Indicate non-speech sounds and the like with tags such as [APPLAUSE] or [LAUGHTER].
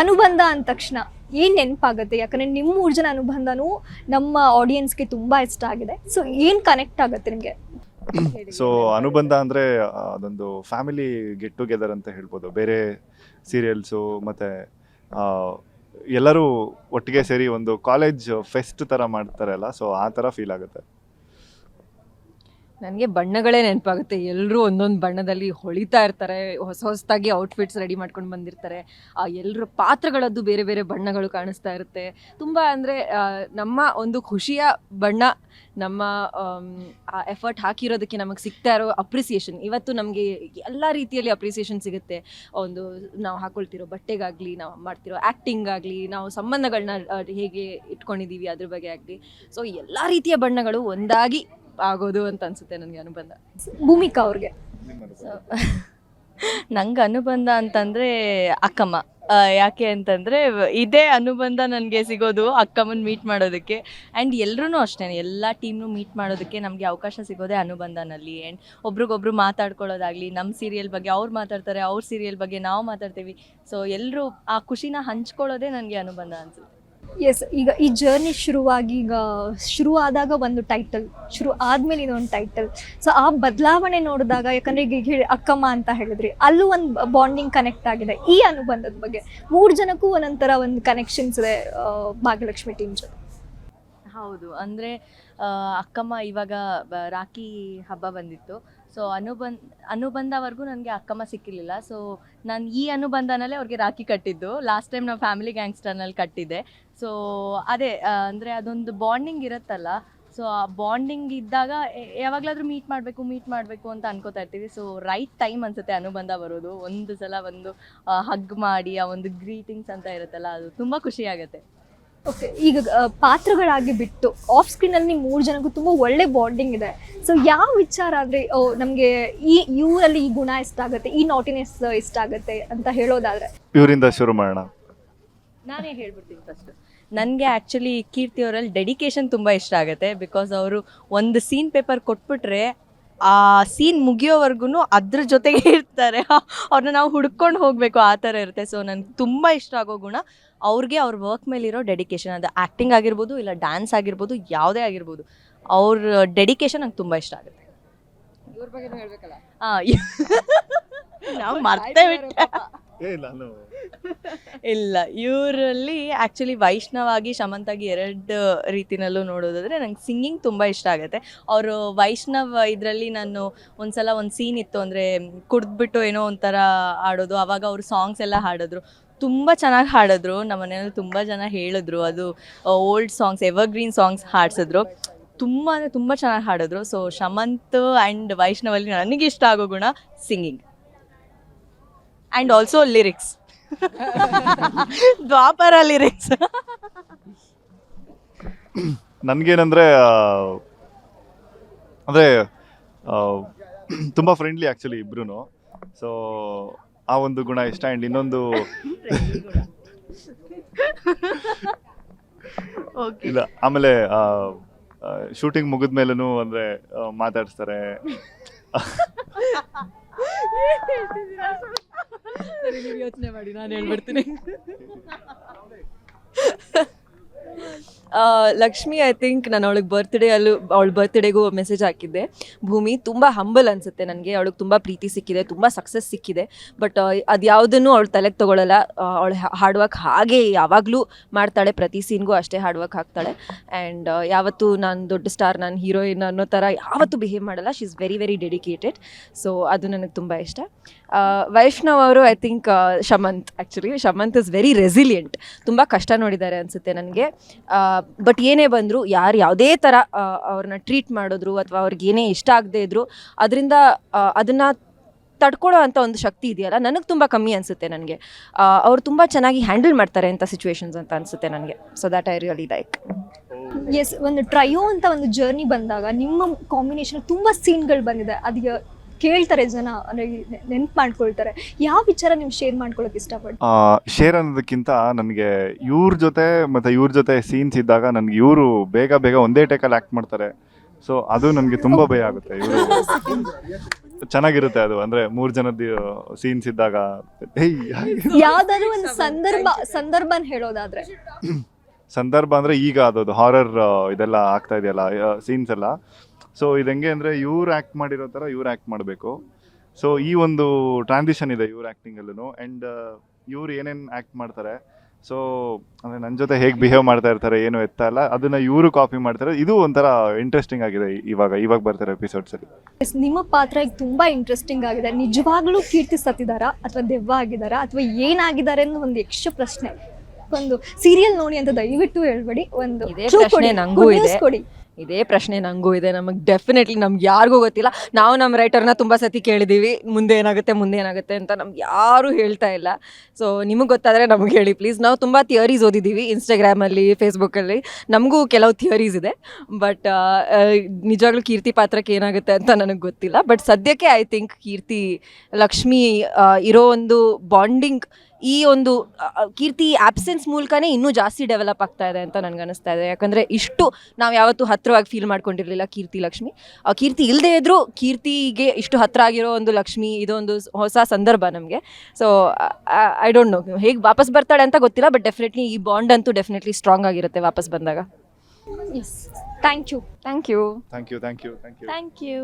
ಅನುಬಂಧ ಅಂದ ತಕ್ಷಣ ಏನ್ ನೆನಪಾಗುತ್ತೆ? ಯಾಕಂದ್ರೆ ನಿಮ್ಮ ಮೂರು ಜನ ಅನುಬಂಧನೂ ನಮ್ಮ ಆಡಿಯನ್ಸ್ಗೆ ತುಂಬಾ ಇಷ್ಟ ಆಗಿದೆ. ಸೊ ಏನ್ ಕನೆಕ್ಟ್ ಆಗುತ್ತೆ ನಿಮ್ಗೆ? [CLEARS THROAT] ಸೊ ಅನುಬಂಧ ಅಂದ್ರೆ ಅದೊಂದು ಫ್ಯಾಮಿಲಿ ಗೆಟ್ ಟುಗೆದರ್ ಅಂತ ಹೇಳ್ಬೋದು. ಬೇರೆ ಸೀರಿಯಲ್ಸು ಮತ್ತೆ ಎಲ್ಲರೂ ಒಟ್ಟಿಗೆ ಸೇರಿ ಒಂದು ಕಾಲೇಜ್ ಫೆಸ್ಟ್ ಥರ ಮಾಡ್ತಾರಲ್ಲ ಸೊ ಆ ತರ ಫೀಲ್ ಆಗುತ್ತೆ. ನನಗೆ ಬಣ್ಣಗಳೇ ನೆನಪಾಗುತ್ತೆ. ಎಲ್ಲರೂ ಒಂದೊಂದು ಬಣ್ಣದಲ್ಲಿ ಹೊಳಿತಾ ಇರ್ತಾರೆ. ಹೊಸ ಹೊಸದಾಗಿ ಔಟ್ಫಿಟ್ಸ್ ರೆಡಿ ಮಾಡ್ಕೊಂಡು ಬಂದಿರ್ತಾರೆ. ಆ ಎಲ್ಲರ ಪಾತ್ರಗಳದ್ದು ಬೇರೆ ಬೇರೆ ಬಣ್ಣಗಳು ಕಾಣಿಸ್ತಾ ಇರುತ್ತೆ. ತುಂಬ ಅಂದರೆ ನಮ್ಮ ಒಂದು ಖುಷಿಯ ಬಣ್ಣ, ನಮ್ಮ ಆ ಎಫರ್ಟ್ ಹಾಕಿರೋದಕ್ಕೆ ನಮಗೆ ಸಿಗ್ತಾ ಇರೋ ಅಪ್ರಿಸಿಯೇಷನ್ ಇವತ್ತು ನಮಗೆ ಎಲ್ಲ ರೀತಿಯಲ್ಲಿ ಅಪ್ರಿಸಿಯೇಷನ್ ಸಿಗುತ್ತೆ. ಒಂದು ನಾವು ಹಾಕೊಳ್ತಿರೋ ಬಟ್ಟೆಗಾಗಲಿ, ನಾವು ಮಾಡ್ತಿರೋ ಆ್ಯಕ್ಟಿಂಗ್ ಆಗಲಿ, ನಾವು ಸಂಬಂಧಗಳನ್ನ ಹೇಗೆ ಇಟ್ಕೊಂಡಿದ್ದೀವಿ ಅದ್ರ ಬಗ್ಗೆ ಆಗಲಿ. ಸೊ ಎಲ್ಲ ರೀತಿಯ ಬಣ್ಣಗಳು ಒಂದಾಗಿ ಆಗೋದು ಅಂತ ಅನ್ಸುತ್ತೆ ನನಗೆ ಅನುಬಂಧ. ಭೂಮಿಕಾ ಅವ್ರಿಗೆ. ನಂಗೆ [LAUGHS] ಅನುಬಂಧ ಅಂತಂದ್ರೆ ಅಕ್ಕಮ್ಮ. ಯಾಕೆ ಅಂತಂದ್ರೆ ಇದೇ ಅನುಬಂಧ ನನಗೆ ಸಿಗೋದು ಅಕ್ಕಮ್ಮನ ಮೀಟ್ ಮಾಡೋದಕ್ಕೆ. ಆ್ಯಂಡ್ ಎಲ್ಲರೂ ಅಷ್ಟೇ ಎಲ್ಲ ಟೀಮ್ನು ಮೀಟ್ ಮಾಡೋದಕ್ಕೆ ನಮಗೆ ಅವಕಾಶ ಸಿಗೋದೇ ಅನುಬಂಧನಲ್ಲಿ. ಆ್ಯಂಡ್ ಒಬ್ರಿಗೊಬ್ರು ಮಾತಾಡ್ಕೊಳ್ಳೋದಾಗಲಿ ನಮ್ಮ ಸೀರಿಯಲ್ ಬಗ್ಗೆ ಅವ್ರು ಮಾತಾಡ್ತಾರೆ ಅವ್ರ ಸೀರಿಯಲ್ ಬಗ್ಗೆ ನಾವು ಮಾತಾಡ್ತೀವಿ. ಸೊ ಎಲ್ಲರೂ ಆ ಖುಷಿನ ಹಂಚ್ಕೊಳ್ಳೋದೇ ನನಗೆ ಅನುಬಂಧ ಅನ್ಸುತ್ತೆ. ಎಸ್ ಈಗ ಈ ಜರ್ನಿ ಶುರುವಾಗಿ ಈಗ ಶುರು ಆದಾಗ ಒಂದು ಟೈಟಲ್ ಶುರು ಆದ್ಮೇಲೆ ಇನ್ನೊಂದು ಟೈಟಲ್ ಸೊ ಆ ಬದಲಾವಣೆ ನೋಡಿದಾಗ, ಯಾಕಂದ್ರೆ ಈಗ ಹೇಳಿ ಅಕ್ಕಮ್ಮ ಅಂತ ಹೇಳಿದ್ರಿ, ಅಲ್ಲೂ ಒಂದು ಬಾಂಡಿಂಗ್ ಕನೆಕ್ಟ್ ಆಗಿದೆ. ಈ ಅನುಬಂಧದ ಬಗ್ಗೆ ಮೂರು ಜನಕ್ಕೂ ಒಂದೊಂಥರ ಒಂದು ಕನೆಕ್ಷನ್ಸ್ ಇದೆ ಭಾಗ್ಯಲಕ್ಷ್ಮಿ ಟೀಮ್ ಜೊತೆ. ಹೌದು, ಅಂದರೆ ಅಕ್ಕಮ್ಮ ಇವಾಗ ರಾಖಿ ಹಬ್ಬ ಬಂದಿತ್ತು. ಸೊ ಅನುಬಂಧ, ಅನುಬಂಧವರೆಗೂ ನನಗೆ ಅಕ್ಕಮ್ಮ ಸಿಕ್ಕಿರಲಿಲ್ಲ. ಸೊ ನಾನು ಈ ಅನುಬಂಧನಲ್ಲೇ ಅವ್ರಿಗೆ ರಾಖಿ ಕಟ್ಟಿದ್ದು. ಲಾಸ್ಟ್ ಟೈಮ್ ನಾವು ಫ್ಯಾಮಿಲಿ ಗ್ಯಾಂಗ್ಸ್ಟರ್ನಲ್ಲಿ ಕಟ್ಟಿದ್ದೆ ಸೊ ಅದೇ ಅಂದರೆ ಅದೊಂದು ಬಾಂಡಿಂಗ್ ಇರುತ್ತಲ್ಲ. ಸೊ ಆ ಬಾಂಡಿಂಗ್ ಇದ್ದಾಗ ಯಾವಾಗಲಾದರೂ ಮೀಟ್ ಮಾಡಬೇಕು ಮೀಟ್ ಮಾಡಬೇಕು ಅಂತ ಅನ್ಕೋತಾ ಇರ್ತೀವಿ. ಸೊ ರೈಟ್ ಟೈಮ್ ಅನ್ಸುತ್ತೆ ಅನುಬಂಧ ಬರೋದು. ಒಂದು ಸಲ ಒಂದು ಹಗ್ ಮಾಡಿ, ಆ ಒಂದು ಗ್ರೀಟಿಂಗ್ಸ್ ಅಂತ ಇರುತ್ತಲ್ಲ, ಅದು ತುಂಬ ಖುಷಿ ಆಗುತ್ತೆ. ಓಕೆ ಈಗ ಪಾತ್ರಗಳಾಗಿ ಬಿಟ್ಟು ಆಫ್ ಸ್ಕ್ರೀನ್ ಅಲ್ಲಿ ಮೂರು ಜನಕ್ಕೂ ತುಂಬಾ ಒಳ್ಳೆ ಬಾಂಡಿಂಗ್ ಇದೆ. ಸೊ ಯಾವ ವಿಚಾರ ಅಂದ್ರೆ ಓ ನಮ್ಗೆ ಈ ಇವರಲ್ಲಿ ಈ ಗುಣ ಇಷ್ಟ ಆಗುತ್ತೆ ಈ ನಾಟಿನೆಸ್ ಇಷ್ಟ ಆಗುತ್ತೆ ಅಂತ ಹೇಳೋದಾದ್ರೆ? ಇವರಿಂದ ಶುರು ಮಾಡೋಣ. ನಾನೇ ಹೇಳ್ಬಿಡ್ತೀನಿ ಫಸ್ಟ್ ನನಗೆ ಆ್ಯಕ್ಚುಲಿ ಕೀರ್ತಿ ಅವರಲ್ಲಿ ಡೆಡಿಕೇಶನ್ ತುಂಬ ಇಷ್ಟ ಆಗುತ್ತೆ ಬಿಕಾಸ್ ಅವರು ಒಂದು ಸೀನ್ ಪೇಪರ್ ಕೊಟ್ಬಿಟ್ರೆ ಆ ಸೀನ್ ಮುಗಿಯೋವರೆಗೂ ಅದ್ರ ಜೊತೆಗೆ ಇರ್ತಾರೆ. ಅವ್ರನ್ನ ನಾವು ಹುಡ್ಕೊಂಡು ಹೋಗಬೇಕು ಆ ಥರ ಇರುತ್ತೆ. ಸೊ ನನಗೆ ತುಂಬ ಇಷ್ಟ ಆಗೋ ಗುಣ ಅವ್ರಿಗೆ ಅವ್ರ ವರ್ಕ್ ಮೇಲಿರೋ ಡೆಡಿಕೇಶನ್ ಅದು ಆ್ಯಕ್ಟಿಂಗ್ ಆಗಿರ್ಬೋದು ಇಲ್ಲ ಡ್ಯಾನ್ಸ್ ಆಗಿರ್ಬೋದು ಯಾವುದೇ ಆಗಿರ್ಬೋದು. ಅವ್ರ ಡೆಡಿಕೇಶನ್ ನಂಗೆ ತುಂಬ ಇಷ್ಟ ಆಗುತ್ತೆ. ಇವ್ರ ಬಗ್ಗೆ ಹೇಳ್ಬೇಕಲ್ಲ? ಹಾಂ ನಾವು ಮರ್ತೇ ಬಿಟ್ಟೆ ನಾನು ಇಲ್ಲ, ಇವರಲ್ಲಿ ಆ್ಯಕ್ಚುಲಿ ವೈಷ್ಣವಾಗಿ, ಶಮಂತಾಗಿ ಎರಡು ರೀತಿನಲ್ಲೂ ನೋಡೋದಾದ್ರೆ ನಂಗೆ ಸಿಂಗಿಂಗ್ ತುಂಬ ಇಷ್ಟ ಆಗುತ್ತೆ. ಅವರು ವೈಷ್ಣವ್ ಇದರಲ್ಲಿ ನಾನು ಒಂದ್ಸಲ ಒಂದು ಸೀನ್ ಇತ್ತು, ಅಂದರೆ ಕುಡಿದ್ಬಿಟ್ಟು ಏನೋ ಒಂಥರ ಆಡೋದು ಅವಾಗ ಅವರು ಸಾಂಗ್ಸ್ ಎಲ್ಲ ಹಾಡಿದ್ರು. ತುಂಬ ಚೆನ್ನಾಗಿ ಹಾಡಿದ್ರು ನಮ್ಮ ಮನೆಯಲ್ಲಿ ತುಂಬ ಜನ ಹೇಳಿದ್ರು, ಅದು ಓಲ್ಡ್ ಸಾಂಗ್ಸ್ ಎವರ್ಗ್ರೀನ್ ಸಾಂಗ್ಸ್ ಹಾಡ್ಸಿದ್ರು. ತುಂಬ ಅಂದರೆ ತುಂಬ ಚೆನ್ನಾಗಿ ಹಾಡಿದ್ರು. ಸೊ ಶಮಂತ್ ಆ್ಯಂಡ್ ವೈಷ್ಣವಲ್ಲಿ ನನಗೆ ಇಷ್ಟ ಆಗೋ ಗುಣ singing and also lyrics Dwapara lyrics ನನಗೇನಂದರೆ ಅಂದರೆ ತುಂಬ ಫ್ರೆಂಡ್ಲಿ ಆ್ಯಕ್ಚುಲಿ ಇಬ್ರು ಸೊ ಆ ಒಂದು ಗುಣ ಇಷ್ಟ ಆ್ಯಂಡ್ ಇನ್ನೊಂದು ಇಲ್ಲ ಆಮೇಲೆ ಶೂಟಿಂಗ್ ಮುಗಿದ ಮೇಲೂ ಅಂದರೆ ಮಾತಾಡಿಸ್ತಾರೆ. ಯೋಚನೆ ಮಾಡಿ ನಾನು ಹೇಳ್ಬಿಡ್ತೀನಿ ಆ, ಲಕ್ಷ್ಮಿ ಐ ಥಿಂಕ್ ನಾನು ಅವಳಿಗೆ ಬರ್ತ್ಡೇ ಅಲ್ಲೂ, ಅವಳ ಬರ್ತ್ಡೇಗೂ ಮೆಸೇಜ್ ಹಾಕಿದ್ದೆ. ಭೂಮಿ, ತುಂಬ ಹಂಬಲ್ ಅನಿಸುತ್ತೆ ನನಗೆ. ಅವಳಿಗೆ ತುಂಬ ಪ್ರೀತಿ ಸಿಕ್ಕಿದೆ, ತುಂಬ ಸಕ್ಸಸ್ ಸಿಕ್ಕಿದೆ. ಬಟ್ ಅದು ಯಾವುದನ್ನು ಅವಳು ತಲೆಗೆ ತೊಗೊಳ್ಳಲ್ಲ ಅವಳು ಹಾರ್ಡ್ ವರ್ಕ್ ಹಾಗೆ ಯಾವಾಗಲೂ ಮಾಡ್ತಾಳೆ. ಪ್ರತಿ ಸೀನ್ಗೂ ಅಷ್ಟೇ ಹಾರ್ಡ್ ಹಾಕ್ತಾಳೆ. ಆ್ಯಂಡ್ ಯಾವತ್ತೂ ನಾನು ದೊಡ್ಡ ಸ್ಟಾರ್ ನಾನು ಹೀರೋಯಿನ್ ಅನ್ನೋ ಥರ ಯಾವತ್ತೂ ಬಿಹೇವ್ ಮಾಡಲ್ಲ. She is very very dedicated so ಅದು ನನಗೆ ತುಂಬ ಇಷ್ಟ. ವೈಷ್ಣವ್ ಅವರು I think Shamanth actually Shamanth is very resilient ತುಂಬ ಕಷ್ಟ ನೋಡಿದ್ದಾರೆ ಅನಿಸುತ್ತೆ ನನಗೆ. ಬಟ್ ಏನೇ ಬಂದರೂ ಯಾರು ಯಾವುದೇ ಥರ ಅವ್ರನ್ನ ಟ್ರೀಟ್ ಮಾಡಿದ್ರು ಅಥವಾ ಅವ್ರಿಗೆ ಏನೇ ಇಷ್ಟ ಆಗದೆ ಇದ್ರು, ಅದರಿಂದ ಅದನ್ನು ತಡ್ಕೊಳ್ಳೋ ಅಂಥ ಒಂದು ಶಕ್ತಿ ಇದೆಯಲ್ಲ, ನನಗೆ ತುಂಬ ಕಮ್ಮಿ ಅನಿಸುತ್ತೆ ನನಗೆ. ಅವ್ರು ತುಂಬ ಚೆನ್ನಾಗಿ ಹ್ಯಾಂಡಲ್ ಮಾಡ್ತಾರೆ ಅಂತ ಸಿಚುವೇಶನ್ಸ್ ಅಂತ ಅನಿಸುತ್ತೆ ನನಗೆ. So that I really like yes ಒಂದು ಟ್ರಯೋ ಅಂತ ಒಂದು ಜರ್ನಿ ಬಂದಾಗ ನಿಮ್ಮ ಕಾಂಬಿನೇಷನ್ ತುಂಬ ಸೀನ್ಗಳು ಬಂದಿದೆ. ಅದು ಕೇಳ್ತಾರೆ ಜನ ಅಂದ್ರೆ ನೆನ್ಪು ಮಾಡ್ಕೊಳ್ತಾರೆ. ಯಾವ ವಿಚಾರ ನೀವು ಶೇರ್ ಮಾಡ್ಕೊಳಕ್ ಇಷ್ಟಪಡ್ತೀವಿ ಶೇರ್ ಅನ್ನೋದಕ್ಕಿಂತ ನನಗೆ ಇವ್ರ ಜೊತೆ ಮತ್ತು ಇವ್ರ ಜೊತೆ ಸೀನ್ಸ್ ಇದ್ದಾಗ ನನಗೆ ಇವರು ಬೇಗ ಬೇಗ ಒಂದೇ ಟೇಕಲ್ಲಿ ಆ್ಯಕ್ಟ್ ಮಾಡ್ತಾರೆ. ಸೊ ಅದು ನನಗೆ ತುಂಬ ಭಯ ಆಗುತ್ತೆ. ಇವರು ಚೆನ್ನಾಗಿರುತ್ತೆ ಅದು. ಅಂದ್ರೆ ಮೂರ್ ಜನದ ಸೀನ್ಸ್ ಇದ್ದಾಗ ಯಾವ್ದಾದ್ರು ಒಂದು ಸಂದರ್ಭ ಸಂದರ್ಭನ ಹೇಳೋದಾದ್ರೆ. ಸಂದರ್ಭ ಅಂದ್ರೆ ಈಗ ಅದು ಹಾರರ್ ಇದೆಲ್ಲ ಆಗ್ತಾ ಇದೆಯಲ್ಲ ಸೀನ್ಸ್ ಎಲ್ಲ. ಸೊ ಇದು ಹೆಂಗೆ ಅಂದ್ರೆ ಇವ್ರು ಆಕ್ಟ್ ಮಾಡಿರೋ ತರ ಇವ್ರು ಆಕ್ಟ್ ಮಾಡಬೇಕು. ಸೊ ಈ ಒಂದು ಟ್ರಾನ್ಸಿಷನ್ ಇದೆ ಇವ್ರ ಆಕ್ಟಿಂಗ್ ಅಲ್ಲೂ ಅಂಡ್ ಇವ್ರು ಏನೇನ್ ಆಕ್ಟ್ ಮಾಡ್ತಾರೆ? ಸೊ ಅಂದ್ರೆ ನನ್ನ ಜೊತೆ ಹೇಗೆ ಬಿಹೇವ್ ಮಾಡ್ತಾ ಇರ್ತಾರೆ ಏನು ಎತ್ತ ಇಲ್ಲ ಅದನ್ನ ಇವರು ಕಾಪಿ ಮಾಡ್ತಾರೆ. ಇದು ಒಂಥರ ಇಂಟ್ರೆಸ್ಟಿಂಗ್ ಆಗಿದೆ ಇವಾಗ ಇವಾಗ ಬರ್ತಾರೆ ಎಪಿಸೋಡ್ಸ್ ಅಲ್ಲಿ. ನಿಮ್ಮ ಪಾತ್ರ ಈಗ ತುಂಬಾ ಇಂಟ್ರೆಸ್ಟಿಂಗ್ ಆಗಿದೆ. ನಿಜವಾಗ್ಲೂ ಕೀರ್ತಿ ಸತ್ತಿದಾರ? ಅಥವಾ ದೆವ್ವ ಆಗಿದಾರಾ? ಅಥವಾ ಏನಾಗಿದ್ದಾರೆ ಅನ್ನೋ ಒಂದು ಯಕ್ಷ ಪ್ರಶ್ನೆ. ಒಂದು ಸೀರಿಯಲ್ ನೋಡಿ ಅಂತ ದಯವಿಟ್ಟು ಹೇಳ್ಬೇಡಿ. ಒಂದು ಇದೇ clue ಪ್ರಶ್ನೆ ಕೊಡಿ, ನಂಗೂ good news ಇದೆ. ಕೊಡಿ. ಇದೇ ಪ್ರಶ್ನೆ ನಂಗೂ ಇದೆ, ನಮಗೆ ಡೆಫಿನೆಟ್ಲಿ ನಮ್ಗೆ ಯಾರಿಗೂ ಗೊತ್ತಿಲ್ಲ. ನಾವು ನಮ್ಮ ರೈಟರ್ನ ತುಂಬ ಸತಿ ಕೇಳಿದ್ದೀವಿ ಮುಂದೆ ಏನಾಗುತ್ತೆ ಮುಂದೆ ಏನಾಗುತ್ತೆ ಅಂತ ನಮ್ಗೆ ಯಾರೂ ಹೇಳ್ತಾ ಇಲ್ಲ. ಸೊ ನಿಮಗೆ ಗೊತ್ತಾದರೆ ನಮಗೆ ಹೇಳಿ ಪ್ಲೀಸ್ ನಾವು ತುಂಬ ಥಿಯರೀಸ್ ಓದಿದ್ದೀವಿ ಇನ್ಸ್ಟಾಗ್ರಾಮಲ್ಲಿ ಫೇಸ್ಬುಕ್ಕಲ್ಲಿ ನಮಗೂ ಕೆಲವು ಥಿಯರೀಸ್ ಇದೆ ಬಟ್ ನಿಜವಾಗ್ಲೂ ಕೀರ್ತಿ ಪಾತ್ರಕ್ಕೆ ಏನಾಗುತ್ತೆ ಅಂತ ನನಗೆ ಗೊತ್ತಿಲ್ಲ. ಬಟ್ ಸದ್ಯಕ್ಕೆ ಐ ಥಿಂಕ್ ಕೀರ್ತಿ, ಲಕ್ಷ್ಮಿ ಇರೋ ಒಂದು ಬಾಂಡಿಂಗ್ ಈ ಒಂದು ಕೀರ್ತಿ ಆಬ್ಸೆನ್ಸ್ ಮೂಲಕನೇ ಇನ್ನೂ ಜಾಸ್ತಿ ಡೆವಲಪ್ ಆಗ್ತಾ ಇದೆ ಅಂತ ನನಗೆ ಅನಿಸ್ತಾ ಇದೆ. ಯಾಕಂದರೆ ಇಷ್ಟು ನಾವು ಯಾವತ್ತೂ ಹತ್ರವಾಗಿ ಫೀಲ್ ಮಾಡ್ಕೊಂಡಿರಲಿಲ್ಲ ಕೀರ್ತಿ ಲಕ್ಷ್ಮಿ. ಆ ಕೀರ್ತಿ ಇಲ್ಲದೆ ಇದ್ದರೂ ಕೀರ್ತಿಗೆ ಇಷ್ಟು ಹತ್ತಿರ ಆಗಿರೋ ಒಂದು ಲಕ್ಷ್ಮಿ ಇದೊಂದು ಹೊಸ ಸಂದರ್ಭ ನಮಗೆ. ಸೊ ಐ ಡೋಂಟ್ ನೋ ಹೇಗೆ ವಾಪಸ್ ಬರ್ತಾಳೆ ಅಂತ ಗೊತ್ತಿಲ್ಲ ಬಟ್ ಡೆಫಿನೆಟ್ಲಿ ಈ ಬಾಂಡ್ ಅಂತೂ ಡೆಫಿನೆಟ್ಲಿ ಸ್ಟ್ರಾಂಗ್ ಆಗಿರುತ್ತೆ ವಾಪಸ್ ಬಂದಾಗ. Yes thank you thank you thank you thank you thank you thank you